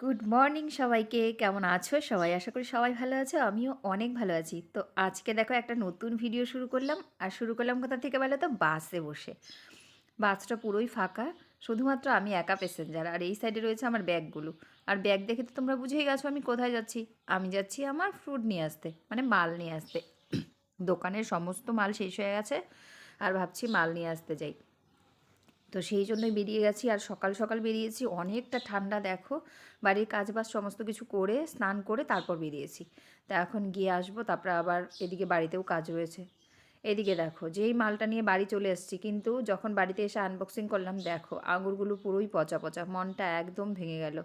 Good morning সবাইকে। কেমন আছো? সবাই আশা করি সবাই ভালো আছো। আমিও অনেক ভালো আছি। তো আজকে দেখো একটা নতুন ভিডিও শুরু করলাম। আর শুরু করলাম কোথা থেকে বলো তো? বাসে বসে। বাসটা পুরোই ফাঁকা। শুধুমাত্র আমি একা প্যাসেঞ্জার আর এই সাইডে রয়েছে আমার ব্যাগগুলো আর ব্যাগ দেখে তো তোমরা বুঝেই গেছো আমি কোথায় যাচ্ছি। আমি যাচ্ছি আমার ফ্রুট নিয়ে আসতে মানে মাল নিয়ে আসতে। দোকানের সমস্ত মাল শেষ হয়ে গেছে। আর ভাবছি মাল নিয়ে আসতে যাই। তো সেই জন্যই বেরিয়ে গেছি। আর সকাল সকাল বেরিয়েছি। অনেকটা ঠান্ডা, দেখো। বাড়ির কাজ বাজ সমস্ত কিছু করে, স্নান করে তারপর বেরিয়েছি। তা এখন গিয়ে আসব, তারপর আবার এদিকে বাড়িতেও কাজ রয়েছে। এদিকে দেখো, যেই মালটা নিয়ে বাড়ি চলে এসেছি, কিন্তু যখন বাড়িতে এসে আনবক্সিং করলাম, দেখো, আঙুরগুলো পুরোই পচা পচা, মনটা একদম ভেঙে গেল।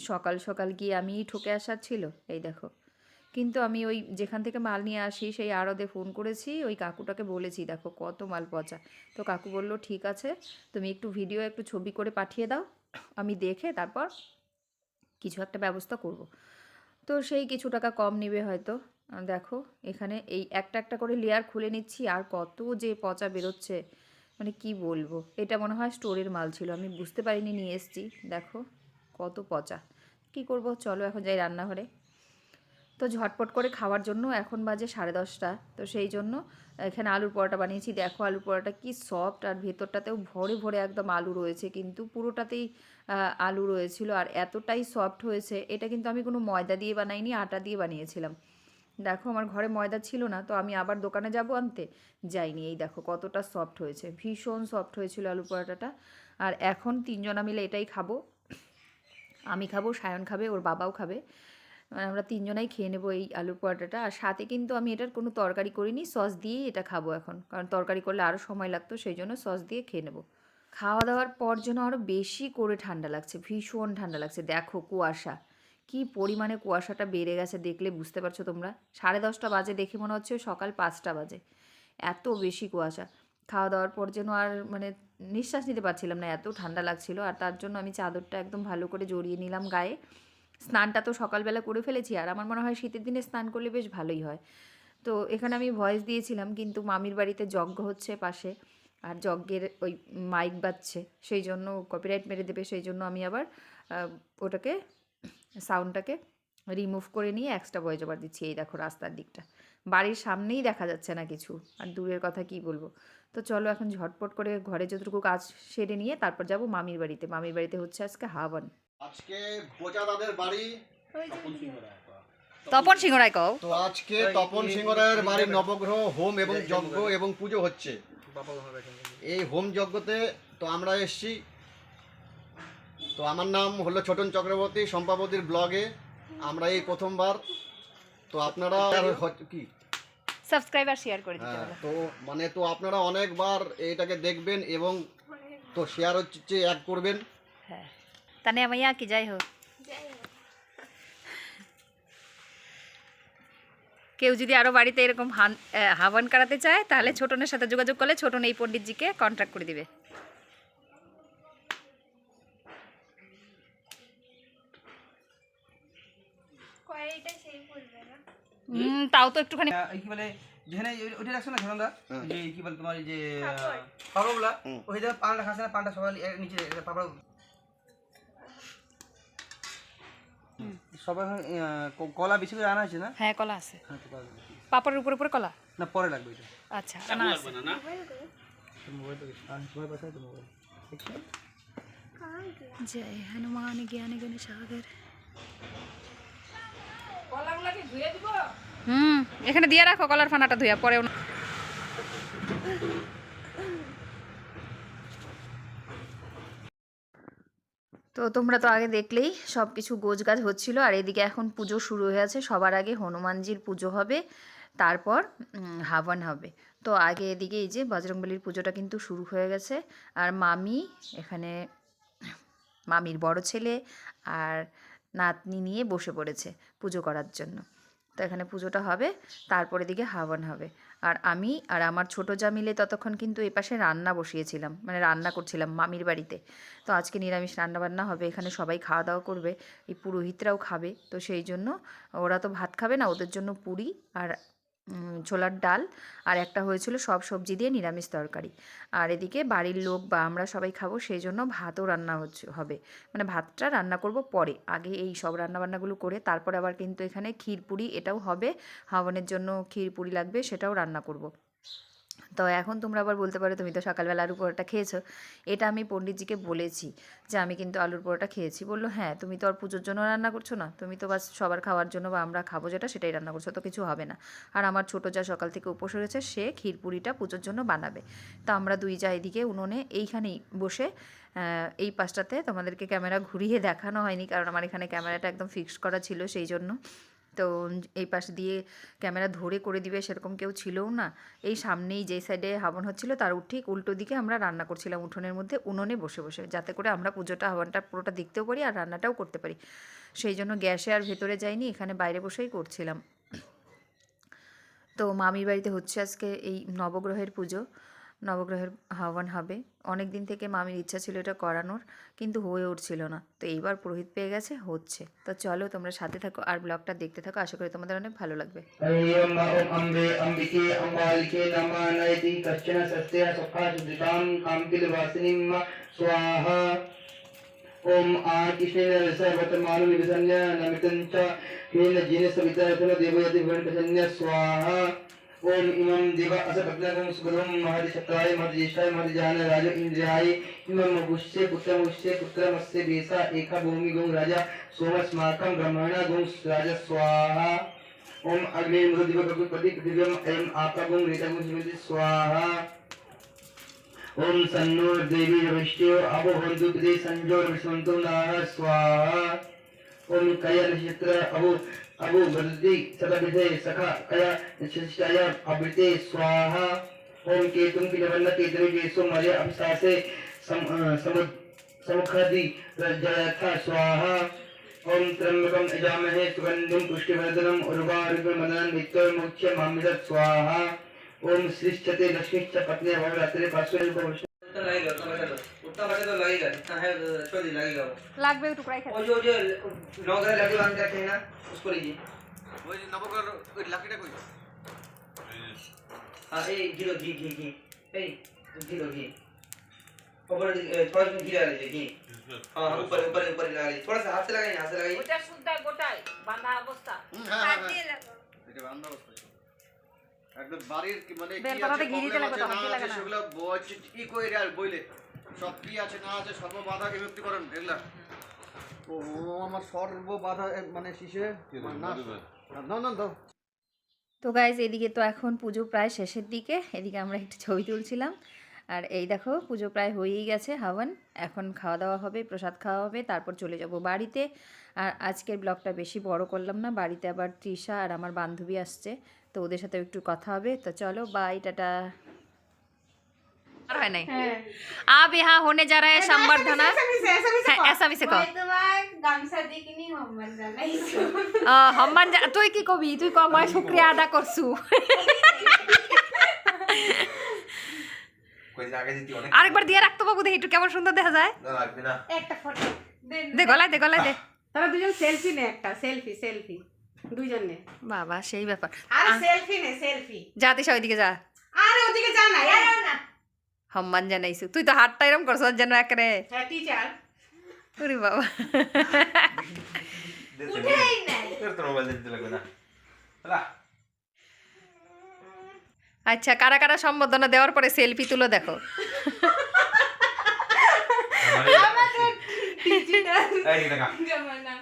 সকাল সকাল গিয়ে আমি ঠকে আসার ছিল, এই দেখো। কিন্তু আমি ওই যেখান থেকে মাল নিয়ে আসি, সেই আড়দে ফোন করেছি, ওই কাকুটাকে বলেছি, দেখো কত মাল পচা। তো কাকু বলল, ঠিক আছে, তুমি একটু ভিডিও একটু ছবি করে পাঠিয়ে দাও, আমি দেখে তারপর কিছু একটা ব্যবস্থা করব। তো সেই কিছু টাকা কম নেবে হয়তো। দেখো, এখানে এই একটা একটা করে লেয়ার খুলে নিচ্ছি, আর কত যে পচা বেরোচ্ছে মানে কি বলব? এটা মনে হয় স্টোরের মাল ছিল, আমি বুঝতে পারিনি, নিয়ে এসেছি। দেখো, কত পচা। কি করব? চলো, এখন যাই রান্নাঘরে। তো ঝটপট করে খাওয়ার জন্য এখন বাজে সাড়ে দশটা। তো সেই জন্য এখানে আলুর পরোটা বানিয়েছি। দেখো আলুর পরোটা কি সফট আর ভেতরটাতেও ভরে ভরে একদম আলু রয়েছে, কিন্তু পুরোটাতেই আলু রয়েছিল আর এতটাই সফট হয়েছে, এটা কিন্তু আমি কোনো ময়দা দিয়ে বানাইনি, আটা দিয়ে বানিয়েছিলাম। দেখো আমার ঘরে ময়দা ছিল না, তো আমি আবার দোকানে যাব আনতে? যাইনি, এই দেখো কতটা সফট হয়েছে, ভীষণ সফট হয়েছিল আলু পরোটাটা। আর এখন তিনজনা মিলে এটাই খাব। আমি খাব, সায়ন খাবে, ওর বাবাও খাবে। মানে আমরা তিনজনাই খেয়ে নেব এই আলুর পরোটাটা। আর সাথে কিন্তু আমি এটার কোনো তরকারি করিনি, সস দিয়েই এটা খাব এখন। কারণ তরকারি করলে আরও সময় লাগতো, সেই জন্য সস দিয়ে খেয়ে নেব। খাওয়া দাওয়ার পর যেন আরও বেশি করে ঠান্ডা লাগছে, ভীষণ ঠান্ডা লাগছে। দেখো কুয়াশা, কি পরিমাণে কুয়াশাটা বেড়ে গেছে দেখলে বুঝতে পারছ তোমরা? সাড়ে দশটা বাজে দেখে মনে হচ্ছে সকাল পাঁচটা বাজে। এত বেশি কুয়াশা। খাওয়া দাওয়ার পর যেন আর মানে নিঃশ্বাস নিতে পারছিলাম না, এত ঠান্ডা লাগছিল। আর তার জন্য আমি চাদরটা একদম ভালো করে জড়িয়ে নিলাম গায়ে। স্নানটা তো সকালবেলা করে ফেলেছি, আর আমার মনে হয় শীতের দিনে স্নান করলে বেশ ভালোই হয়। তো এখানে আমি ভয়েস দিয়েছিলাম, কিন্তু মামির বাড়িতে যজ্ঞ হচ্ছে পাশে, আর যজ্ঞের ওই মাইক বাজছে, সেই জন্য কপিরাইট মেরে দেবে, সেই জন্য আমি আবার ওটাকে সাউন্ডটাকে রিমুভ করে নিয়ে এক্সট্রা ভয়েস ওভার দিচ্ছি। এই দেখো রাস্তার দিকটা। বাড়ির সামনেই দেখা যাচ্ছে না কিছু, আর দূরের কথা কি বলব? তো চলো এখন ঝটপট করে ঘরে যতটুকু কাজ সেরে নিয়ে তারপর যাব মামির বাড়িতে। মামির বাড়িতে হচ্ছে আজকে হাওয়ান। আজকে বোচা দাদের বাড়ি তপন সিংহ রায় কও? তো আজকে তপন সিংহ রায়ের বাড়ির নবগ্রহ হোম এবং যজ্ঞ এবং পুজো হচ্ছে। এই হোম যজ্ঞতে তো আমরা এসছি। তো আমার নাম হলো ছোটন চক্রবর্তী সম্পাবতীর ব্লগে। আমরা এই প্রথমবার। তো আপনারা কি? সাবস্ক্রাইবার শেয়ার করে দিতে হ্যাঁ, তো মানে তো আপনারা অনেকবার এটাকে দেখবেন এবং তো শেয়ার হচ্ছে অ্যাড করবেন। হ্যাঁ। তানে আমাইয়া কি যাই হোক কেউ যদি আরও বাড়িতে এরকম হান- আহ, হাওয়ান চায় তাহলে ছোটনের সাথে যোগাযোগ করলে ছোটন এই পণ্ডিতজিকে কন্ট্যাক্ট করে দিবে। তাও তো একটুখানি আহ, এই কি বলে যেখানে ওইটা রাখছো না ঝরনদা হ্যাঁ। যে কি বলে তোমার যে পাপড়গুলা? হুম। ওই যে পানটা খাচ্ছে না পানটা সবাই নিচে পাপড় সবাই কলা বেশি করে আনা হয়েছে না? হ্যাঁ কলা আছে। হ্যাঁ। পাপড়ের উপরে উপরে কলা? না পরে লাগবে এটা। আচ্ছা আনা আছে। তো মোবাইল তো বেশি- আর পাশে তো মোবাইল। জয় হনুমান জ্ঞান জ্ঞান সাগর। হুম এখানে দিয়ে রাখো কলার ফানাটা ধুইয়া পরে তো তোমরা তো আগে দেখলেই সব কিছু গোছগাছ হচ্ছিল, আর এদিকে এখন পুজো শুরু হয়ে আছে। সবার আগে হনুমানজির পুজো হবে, তারপর হাবন হবে। তো আগে এদিকে এই যে বজরংবলির পুজোটা কিন্তু শুরু হয়ে গেছে, আর মামি এখানে, মামির বড় ছেলে আর নাতনি নিয়ে বসে পড়েছে পুজো করার জন্য। তো এখানে পুজোটা হবে, তারপরে দিকে হাবন হবে। আর আমি আর আমার ছোট যা মিলে ততক্ষণ কিন্তু এ পাশে রান্না বসিয়েছিলাম মানে রান্না করছিলাম মামির বাড়িতে। তো আজকে নিরামিষ রান্নাবান্না হবে, এখানে সবাই খাওয়া দাওয়া করবে, এই পুরোহিতরাও খাবে। তো সেই জন্য ওরা তো ভাত খাবে না, ওদের জন্য পুরি আর ছোলার ডাল আর একটা হয়েছিল সব সবজি দিয়ে নিরামিষ তরকারি। আর এদিকে বাড়ির লোক বা আমরা সবাই খাব, সেই জন্য ভাতও রান্না হচ্ছে, হবে। মানে ভাতটা রান্না করব পরে, আগে এই সব রান্নাবান্নাগুলো করে তারপর আবার কিন্তু এখানে ক্ষীরপুরি এটাও হবে। হাওয়ানের জন্য ক্ষীরপুরি লাগবে, সেটাও রান্না করব। তো এখন তোমরা আবার বলতে পারো তুমি তো সকালবেলা আলু পরোটা খেয়েছো। এটা আমি পণ্ডিতজিকে বলেছি যে আমি কিন্তু আলুর পরোটা খেয়েছি। বলল হ্যাঁ তুমি তো আর পুজোর জন্য রান্না করছ না। তুমি তো বাস সবার খাওয়ার জন্য বা আমরা খাব যেটা, সেটাই রান্না করছ, তো কিছু হবে না। আর আমার ছোটো যা সকাল থেকে উপোস হয়েছে, সে ক্ষীরপুরিটা পুজোর জন্য বানাবে। তো আমরা দুই যা এদিকে উনুনে এইখানেই বসে এই পাশটাতে তোমাদেরকে ক্যামেরা ঘুরিয়ে দেখানো হয়নি, কারণ আমার এখানে ক্যামেরাটা একদম ফিক্স করা ছিল সেই জন্য। তো এই পাশ দিয়ে ক্যামেরা ধরে করে দিবে সেরকম কেউ ছিলও না। এই সামনেই যে সাইডে হাবন হচ্ছিল তার ঠিক উল্টো দিকে আমরা রান্না করছিলাম উঠোনের মধ্যে উনুনে বসে বসে, যাতে করে আমরা পুজোটা, হাবনটা পুরোটা দেখতেও পারি আর রান্নাটাও করতে পারি। সেই জন্য গ্যাসে আর ভেতরে যাইনি, এখানে বাইরে বসেই করছিলাম। তো মামির বাড়িতে হচ্ছে আজকে এই নবগ্রহের পুজো। নবগ্রহের হাওয়ান হবে অনেক দিন থেকে মামির ইচ্ছা ছিল এটা করানোর কিন্তু হয়ে উঠছিল না তো এইবার পুরোহিত পেয়ে গেছে হচ্ছে তো চলো তোমরা সাথে থাকো আর ব্লগটা দেখতে থাকো আশা করি তোমাদের অনেক ভালো লাগবে ह्रीं ॐ अम्बे अम्बिके अम्बालिके नमानयति कश्चन सस्यः सुखासुदितां काम्पिलवासिनीं स्वाहा ॐ आकृष्णेन सर्वतमानुविभसन्य नमितं च हेन जिन सवितरतन देवयति भवन्कसन्य स्वाहा ॐ इमं देव असपत्नकं सुगतं महदिशक्राय महदिज्येष्ठाय महदिजान राज इन्द्रियाय। इमं मगुष्ये पुत्रमुष्ये पुत्रमस्य वेसा एका भूमि गौ राजा। सोमस्माकं ब्रह्मण गौ राजा स्वाहा। ओम अग्नि मृदिव कपिपति पृथिव्यम एम आपागुं ऋतगुं शिवति स्वाहा। ओम सन्नो देवी अबो बन्धु पदे संजोर विष्णुन्तु नाः स्वाहा। ओम कय नक्षत्र अबो अबो वदति सतविधे सखा, कय नक्षत्राय अवृते स्वाहा। ओम केतुं पिनवन्न अभिशासे, सम स्वाहा। ओम त्र्यंबकम यजामहे सुगंधिं पुष्टिवर्धनम् स्वाहा। ओम लक्ष्मीश्च पार्श्वे उतना बचा दो उतना बचा तो लगेगा जितना है छोड़ दी लगेगा वो লাগবে টুকরাই और जो जो नौकर लड्डू बांध के रखे हैं ना उसको लीजिए ওই যে নবগ্রহ ওই লাকিটা কই हाँ ये घी लो घी घी घी ए घी लो घी ऊपर ए, थोड़ा सा घी लगा लीजिए घी हाँ हाँ, ऊपर ऊपर ऊपर लगा लीजिए थोड़ा सा हाथ से लगाइए हाथ से लगाइए ওটা শুদ্ধ গোটাই বাঁধা অবস্থা হুম, হ্যাঁ হ্যাঁ হ্যাঁ। এটা বান্ধা অবস্থা। একদম বাড়ির কি মানে কি বেলপাতাতে আছে, ঘি দিতে problem লাগবে আছে, তখন, না কি লাগে আছে, না? সেগুলো বলছে ই কইরে আর বইলে সব কি আছে না আছে সর্ব বাধা বিভক্তিকরণ এগুলা ও আমার সর্ব বাধা মানে শিশে না। না দাও। তো গাইজ এদিকে তো এখন পুজো প্রায় শেষের দিকে। এদিকে আমরা একটু ছবি তুলছিলাম। আর এই দেখো পুজো প্রায় হয়েই গেছে হাওয়ান। এখন খাওয়া দাওয়া হবে প্রসাদ খাওয়া হবে তারপর চলে যাব বাড়িতে। আর আজকের ব্লগটা বেশি বড় করলাম না বাড়িতে আবার তৃষা আর আমার বান্ধবী আসছে তো ওদের সাথে একটু কথা হবে। তো চলো বাই টাটা। আর হয় নাই अब यहाँ होने जा रहा है संवर्धना হ্যাঁ এসামিসে কও তোমাক গামছা দি কিনি সম্মান জনাইছো আহ, সম্মান জা- তুই কি কবি তুই ক মই শুক্রিয়া আদা করছু কই আগে দিতি অনেক আরেকবার দিয়ে রাখতো বাবু দেখি একটু কেমন সুন্দর দেখা যায় না লাগবে না একটা ফটো দেন দে গলায় দে গলায় দে তারা দুজন সেলফি নে একটা সেলফি সেলফি দুইজন নে বাবা সেই ব্যাপার আরে সেলফি নে সেলফি যা দিশা ওইদিকে যা আরে ওদিকে যা না আরে না সম্মান জানাইছু তুই তো হাতটা এরম করছ যেন একরে ওরে বাবা আচ্ছা কারা কারা সম্বোধনা দেওয়ার পরে সেলফি তুলো দেখা জমানা